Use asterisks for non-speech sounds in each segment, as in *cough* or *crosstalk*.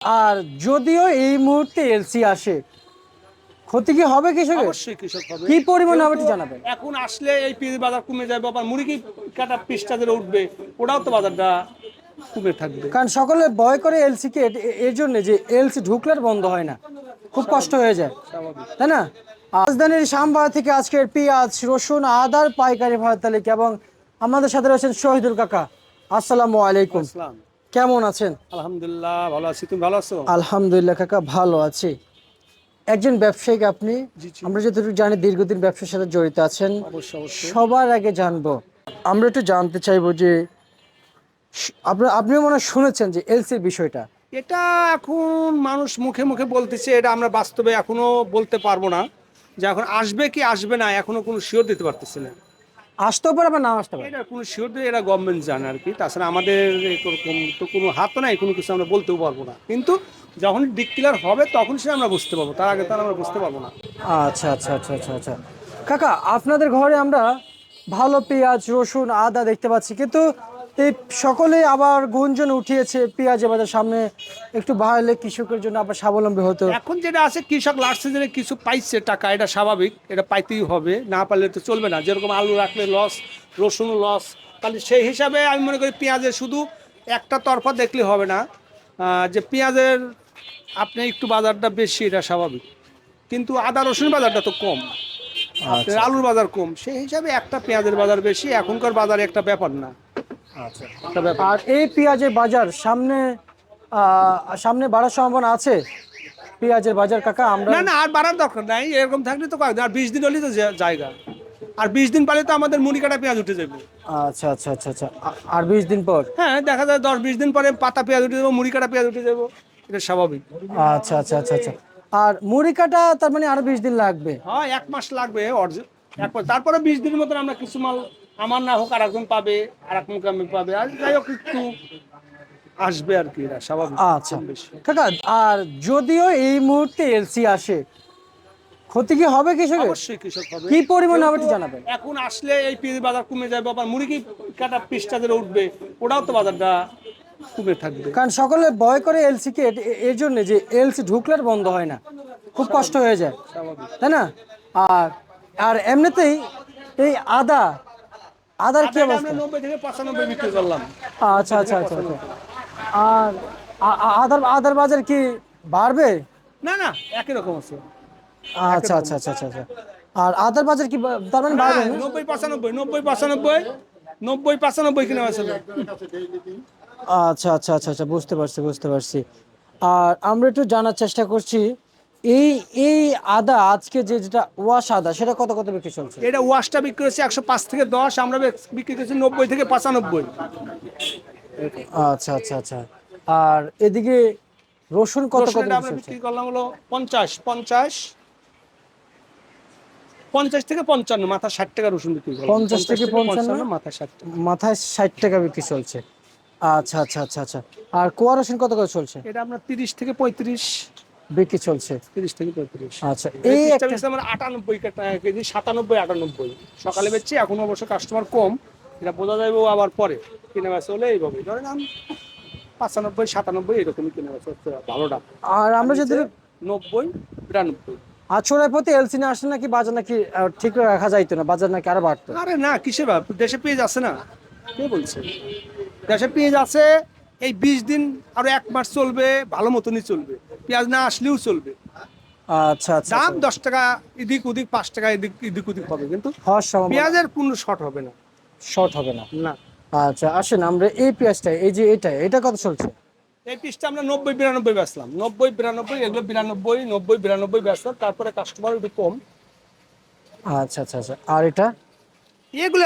আর যদিও এই মুহূর্তে এলসি আসে ক্ষতি কি হবে কৃষকের? অবশ্যই কৃষক হবে। কি পরিমাণ হবে একটু জানাবেন। এখন আসলে এই পিস বাজার কমে যাবে আবার মুরগি কাটা পিসটা যেটা উঠবে ওটাও তো বাজারটা কমে থাকবে। কারণ সকলে ভয় করে এলসি কে এর জন্য যে এলসি ঢুকলে আর বন্ধ হয় না খুব কষ্ট হয়ে যায়। তাই না? রাজধানীর শ্যামবাজার থেকে আজকের পেঁয়াজ রসুন আদার পাইকারি ভাড়া তালিকা এবং আমাদের সাথে রয়েছেন শহীদুল কাকা। আসসালামু আলাইকুম। আসসালাম। কেমন আছেন? আলহামদুলিল্লাহ ভালো আছি। তুমি ভালো আছো? আলহামদুলিল্লাহ কাকা ভালো আছি। একজন ব্যবসায়িক আপনি। আমরা যতটুকু জানি দীর্ঘদিন ব্যবসার সাথে জড়িত আছেন। সবার আগে জানব আমরা একটু জানতে চাইব যে আপনার আপনি মনে হয় শুনেছেন যে এলসির বিষয়টা? এটা এখন মানুষ মুখে মুখে বলতেছে এটা আমরা বাস্তবে এখনও বলতে পারব না। যে এখন আসবে কি আসবে না এখনও কোনো শিওর দিতে পারতেছে না। আসতেও পারে বা না আসতে পারে? এটা কোনো শিওর দিয়ে এটা গভর্নমেন্ট জানে আর কি। তাছাড়া আমাদের এরকম তো কোনো হাত নাই কোনো কিছু আমরা বলতেও পারব না। কিন্তু যখন ডিক্লেয়ার হবে তখন সে আমরা বুঝতে পারব। তার আগে তার আমরা বুঝতে পারব না। আচ্ছা আচ্ছা আচ্ছা আচ্ছা আচ্ছা। কাকা আপনাদের ঘরে আমরা ভালো পেঁয়াজ রসুন আদা দেখতে পাচ্ছি। কিন্তু এই সকলে আবার গুঞ্জন উঠিয়েছে পেঁয়াজ বাজার সামনে একটু বাড়লে কৃষকের জন্য আবার স্বাবলম্বী হতো এখন যেটা আছে কৃষক লাস্ট সিজনে কিছু পাইছে টাকা এটা স্বাভাবিক এটা পাইতেই হবে না পারলে তো চলবে না। যেরকম আলু রাখলে লস রসুন লস তাহলে সেই হিসাবে আমি মনে করি পেঁয়াজের শুধু একটা তরফা দেখলে হবে না যে পেঁয়াজের আপনি একটু বাজারটা বেশি এটা স্বাভাবিক। কিন্তু আদা রসুন বাজারটা তো কম আপনার আলুর বাজার কম সেই হিসাবে একটা পেঁয়াজের বাজার বেশি এখনকার বাজারে একটা ব্যাপার না। আর এই পেঁয়াজের বাজার সামনে সামনে বাড়ার সম্ভাবনা আছে? পেঁয়াজের বাজার কাকা আমরা না না আর বাড়ার দরকার নাই এরকম থাকলে তো কয়েকদিন আর বিশ দিন হলেই তো জায়গা। আর বিশ দিন পালে তো আমাদের মুড়ি কাটা পেঁয়াজ উঠে যাবে। আচ্ছা আচ্ছা আচ্ছা আচ্ছা। আর বিশ দিন পর? হ্যাঁ দেখা যায় দশ বিশ দিন পরে পাতা পেঁয়াজ উঠে যাব মুড়ি কাটা পেঁয়াজ উঠে যাব এটা স্বাভাবিক। আচ্ছা আচ্ছা আচ্ছা আচ্ছা। আর মুড়ি কাটা তার মানে আরও বিশ দিন লাগবে? হ্যাঁ এক মাস লাগবে অর্জন এক মাস। তারপরে বিশ দিনের মতন আমরা কিছু মাল আমার না হোক আর একজন পাবে আর এক মোকামি পাবে? আর যাই হোক একটু আসবে আর কি স্বাভাবিক। আচ্ছা। কাকা আর যদিও এই মুহূর্তে এলসি আসে ক্ষতি কি হবে কৃষকের? অবশ্যই কৃষক হবে। কি পরিমাণ হবে জানাবেন। এখন আসলে এই পেঁয়াজ বাজার কমে যাবে আবার মুরগি কাটা পিসটা যেটা উঠবে ওটাও তো বাজারটা কমে থাকবে। কারণ সকলে ভয় করে এলসি কে এর জন্য যে এলসি ঢুকলে আর বন্ধ হয় না খুব কষ্ট হয়ে যায়। তাই না? আর আর এমনিতেই এই আদা আদার কি অবস্থা? আমরা নব্বই থেকে পঁচানব্বই বিক্রি করলাম। আচ্ছা আচ্ছা আচ্ছা আচ্ছা। আর আদার আদার বাজার কি বাড়বে? না না একই রকম আছে। আচ্ছা আচ্ছা আচ্ছা আচ্ছা আচ্ছা। আর আদার বাজার কি তার মানে বাড়বে না? নব্বই পঁচানব্বই নব্বই পঁচানব্বই নব্বই পঁচানব্বই কিনে আছে আচ্ছা আচ্ছা আচ্ছা আচ্ছা বুঝতে পারছি বুঝতে পারছি। আর আমরা একটু জানার চেষ্টা করছি এই এই আদা আজকে যে যেটা ওয়াশ আদা সেটা কত কত বিক্রি চলছে? এটা ওয়াশটা বিক্রি হচ্ছে একশো পাঁচ থেকে দশ আমরা বিক্রি করছি নব্বই থেকে পঁচানব্বই। আচ্ছা আচ্ছা আচ্ছা। আর এদিকে রসুন কত কত বিক্রি আমরা বিক্রি করলাম হলো পঞ্চাশ পঞ্চাশ পঞ্চাশ থেকে পঞ্চান্ন মাথা ষাট টাকা রসুন বিক্রি 50 থেকে 55 মাথা ষাট মাথায় ষাট টাকা বিক্রি চলছে। আচ্ছা আচ্ছা আচ্ছা আচ্ছা। আর কোয়া রসুন কত করে চলছে? এটা আমরা তিরিশ থেকে পঁয়ত্রিশ। বিক্রি চলছে। তিরিশ থেকে পঁয়ত্রিশ। আচ্ছা এই একটা আমরা আটানব্বই টাকা কেজি সাতানব্বই আটানব্বই। সকালে বেচছি এখন অবশ্য কাস্টমার কম। এটা বোঝা যাবে আবার পরে। কিনে বেচা হলে এইভাবে ধরেন আমি পাঁচানব্বই সাতানব্বই এরকমই কিনে বেচা হচ্ছে ভালো দাম আর আমরা যদি নব্বই বিরানব্বই। আছড়ার প্রতি এলসি না আসলে নাকি বাজার নাকি ঠিক রাখা যাইতো না বাজার নাকি আরও বাড়তো? আরে না কিসে দেশে পেঁয়াজ আছে না? কে বলছে? দেশে পেঁয়াজ আছে এই বিশ দিন আরও এক মাস চলবে ভালো মতনই চলবে। পেঁয়াজ না আসলেও চলবে। আচ্ছা আচ্ছা দাম দশ টাকা এদিক ওদিক পাঁচ টাকা এদিক এদিক ওদিক হবে। কিন্তু পেঁয়াজের কোনো শর্ট হবে না। শর্ট হবে না। না। আচ্ছা আসেন আমরা এই পেঁয়াজটা এই যে এটা এটা কত চলছে? এই পিসটা আমরা নব্বই বিরানব্বই বেচলাম। নব্বই বিরানব্বই এগুলো বিরানব্বই নব্বই বিরানব্বই বেচলাম। তারপরে কাস্টমার একটু কম। আচ্ছা আচ্ছা আচ্ছা। আর এটা? এগুলো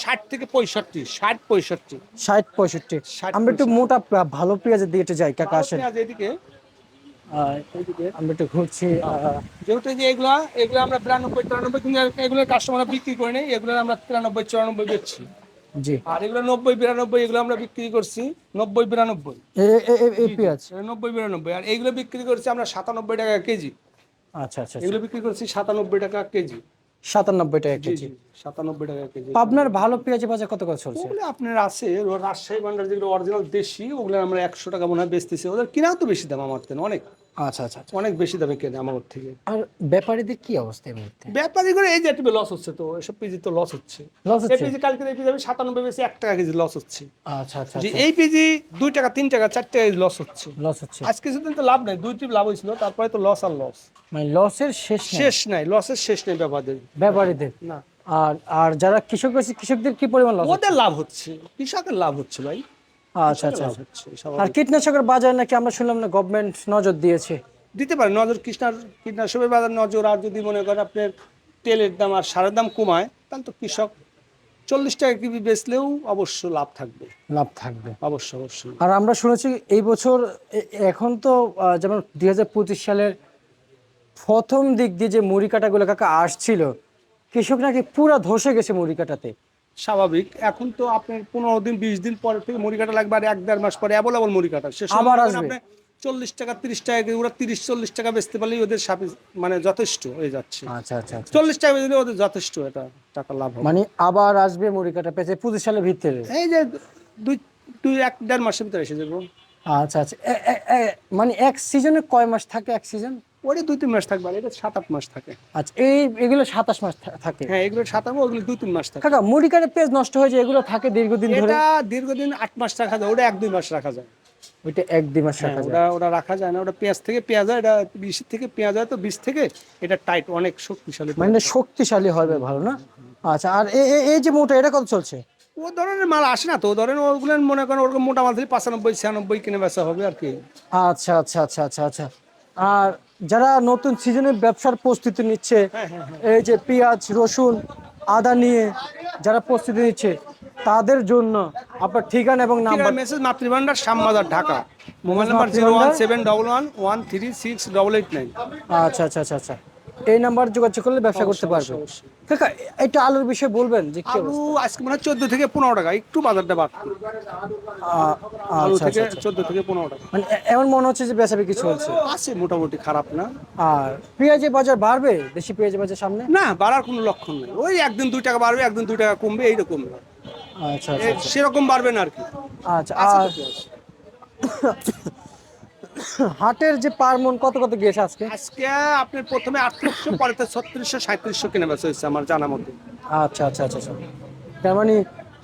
ষাট থেকে পঁয়ষট্টি ষাট পঁয়ষট্টি। ষাট পঁয়ষট্টি। 60 আমরা একটু মোটা ভালো পেঁয়াজের দিকে একটু যাই কাকা আসেন। এদিকে। আমরা একটু ঘুরছি যেহেতু যে এগুলা এগুলো আমরা বিরানব্বই তিরানব্বই কিন্তু এগুলো কাস্টমার বিক্রি করে নেই এগুলো আমরা তিরানব্বই চুরানব্বই বেচছি। জি। আর এগুলো নব্বই বিরানব্বই এগুলো আমরা বিক্রি করছি নব্বই বিরানব্বই। পেঁয়াজ? নব্বই বিরানব্বই। আর এইগুলো বিক্রি করছি আমরা সাতানব্বই টাকা কেজি। আচ্ছা আচ্ছা আচ্ছা। এগুলো বিক্রি করছি সাতানব্বই টাকা কেজি। সাতানব্বই টাকা কেজি। সাতানব্বই টাকা কেজি। পাবনার ভালো পেঁয়াজের বাজার কত কত চলছে? ওগুলো আপনার আছে রাজশাহী ভান্ডার যেগুলো অরিজিনাল দেশি ওগুলো আমরা একশো টাকা মনে হয় বেচতেছি। ওদের কিনাও তো বেশি দাম আমার অনেক। আচ্ছা আচ্ছা আচ্ছা। অনেক বেশি দামে কেনে আমার থেকে। আর ব্যাপারীদের কি অবস্থা এই মুহূর্তে? ব্যাপারী করে এই যে একটু লস হচ্ছে তো এসব পিজি তো লস হচ্ছে। লস হচ্ছে? পিজি কালকে এই পিজি আমি সাতানব্বই বেশি এক টাকা কেজি লস হচ্ছে। আচ্ছা আচ্ছা এই পিজি দুই টাকা তিন টাকা চার টাকা লস হচ্ছে। লস হচ্ছে। আজ কিছুদিন তো লাভ নাই দুই ট্রিপ লাভ হয়েছিল তারপরে তো লস আর লস মানে লসের শেষ শেষ নাই লসের শেষ নেই ব্যাপারদের। ব্যাপারীদের? না। আর আর যারা কৃষক রয়েছে কৃষকদের কি পরিমাণ লস ওদের লাভ হচ্ছে কৃষকের লাভ হচ্ছে ভাই। আচ্ছা আচ্ছা লাভ আচ্ছা। হচ্ছে আর কীটনাশকের বাজার নাকি আমরা শুনলাম না গভর্নমেন্ট নজর দিয়েছে? দিতে পারে নজর কৃষ্ণার কীটনাশকের বাজার নজর আর যদি মনে করেন আপনার তেলের দাম আর সারের দাম কমায় তাহলে তো কৃষক চল্লিশ টাকা কেজি বেচলেও অবশ্য লাভ থাকবে। লাভ থাকবে। অবশ্য অবশ্যই আর আমরা শুনেছি এই বছর এখন তো যেমন দুই হাজার পঁচিশ সালের প্রথম দিক দিয়ে যে মুড়ি কাটাগুলো কাকা আসছিল কৃষক নাকি পুরা ধসে গেছে মুড়ি কাটাতে স্বাভাবিক। এখন তো আপনার পনেরো দিন বিশ দিন পরে থেকে মুড়ি কাটা লাগবে আর এক দেড় মাস পরে অ্যাভেলেবল মুড়ি কাটা সে আবার আসবে। চল্লিশ টাকা তিরিশ টাকা ওরা তিরিশ চল্লিশ টাকা বেচতে পারলেই ওদের সাপে মানে যথেষ্ট হয়ে যাচ্ছে। আচ্ছা আচ্ছা আচ্ছা। চল্লিশ টাকা বেচলে ওদের যথেষ্ট এটা টাকা লাভ মানে আবার আসবে মুড়ি কাটা পেয়েছে পঁচিশ সালের ভিতরে? এই যে দুই দুই এক দেড় মাসের ভিতরে এসে যাব। আচ্ছা আচ্ছা। মানে এক সিজনে কয় মাস থাকে এক সিজন ওটা দুই তিন মাস থাকবে আর এটা সাত আট মাস থাকে। আচ্ছা এই এগুলো সাতাশ মাস থাকে? হ্যাঁ এগুলো সাত আট ওগুলো দুই তিন মাস থাকে। কাকা মুড়ি কাটা পেঁয়াজ নষ্ট হয়ে যায় এগুলো থাকে দীর্ঘদিন ধরে? এটা দীর্ঘদিন আট মাস রাখা যায় ওটা এক দুই মাস রাখা যায়। ওইটা এক দুই মাস হ্যাঁ, রাখা যায়? ওটা ওটা রাখা যায় না ওটা পেঁয়াজ থেকে পেঁয়াজ হয় এটা বিশ থেকে পেঁয়াজ হয় তো বিশ থেকে এটা টাইট অনেক শক্তিশালী মানে শক্তিশালী হবে ভালো না? আচ্ছা আর এই যে মোটা এটা কত চলছে? ও ধরনের মাল আসে না তো ধরেন ওগুলো মনে করেন ওরকম মোটা মাল থেকে পাঁচানব্বই ছিয়ানব্বই কিনে বেচা হবে আর কি। আচ্ছা আচ্ছা আচ্ছা আচ্ছা আচ্ছা। আর যারা নতুন সিজনে ব্যবসার প্রস্তুতি নিচ্ছে এই যে পেঁয়াজ রসুন আদা নিয়ে যারা প্রস্তুতি নিচ্ছে তাদের জন্য আপনার ঠিকানা এবং number message Matribhandar Shyambazar Dhaka. Mobile number zero one seven double one one three six double eight nine আচ্ছা আচ্ছা আচ্ছা আচ্ছা। এই নাম্বার যোগাযোগ করলে ব্যবসা করতে পারবে। কাকা এটা আলুর বিষয়ে বলবেন যে কি আলু আজকে মনে হয় চোদ্দ থেকে পনেরো টাকা একটু বাজারটা বাড়তো আলু আচ্ছা থেকে আচ্ছা। চোদ্দ থেকে পনেরো টাকা। মানে এমন মনে হচ্ছে যে বেচা বিক্রি চলছে। আছে মোটামুটি খারাপ না। আর পেঁয়াজের বাজার বাড়বে? দেশি পেঁয়াজের বাজার সামনে? না বাড়ার কোনো লক্ষণ নেই। ওই একদিন দুই টাকা বাড়বে একদিন দুই টাকা কমবে এইরকম। আচ্ছা আচ্ছা সেরকম বাড়বে না আর কি। আচ্ছা আর *coughs* হাটের যে পার মন কত কত গিয়েছে আজকে? আজকে আপনি প্রথমে আটত্রিশশো পরে তো ছত্রিশশো সাঁত্রিশশো কেনা বেচা হয়েছে আমার জানা মতো। আচ্ছা আচ্ছা আচ্ছা আচ্ছা। তার মানে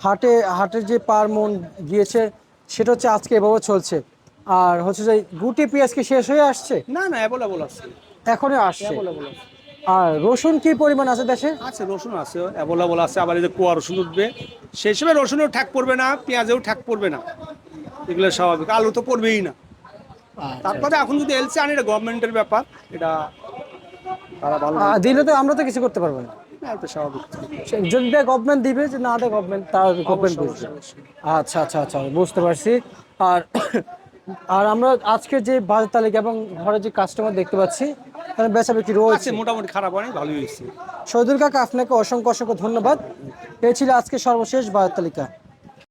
হাটে হাটের যে পার মন গিয়েছে সেটা হচ্ছে আজকে এভাবে চলছে। আর হচ্ছে যে গুটি পেঁয়াজ কি শেষ হয়ে আসছে? না না অ্যাভেলেবল আছে। এখনই আসছে। আর রসুন কি পরিমাণ আছে দেশে? আছে রসুন আছে অ্যাভেলেবল আছে। আবার এই যে কুয়া রসুন উঠবে সেই সময় রসুনেও ঠাক পড়বে না পেঁয়াজেও ঠাক পড়বে না। এগুলো স্বাভাবিক। আলু তো পড়বেই না। তারপরে এখন যদি এলসি আনি এটা গভর্নমেন্টের ব্যাপার এটা তারা ভালো দিলে তো আমরা তো কিছু করতে পারব না। সে- যদি দেয় গভর্নমেন্ট দিবে যে না দেয় গভর্নমেন্ট তার গভর্নমেন্ট বুঝবে আচ্ছা আচ্ছা আচ্ছা বুঝতে পারছি। আর আর আমরা আজকে যে বাজার তালিকা এবং ঘরে যে কাস্টমার দেখতে পাচ্ছি তাদের বেচা বিক্রি রয়েছে। মোটামুটি খারাপ অনেক ভালোই হয়েছে। শহীদুল কাকা আপনাকে অসংখ্য অসংখ্য ধন্যবাদ। এ ছিল আজকে সর্বশেষ বাজার তালিকা।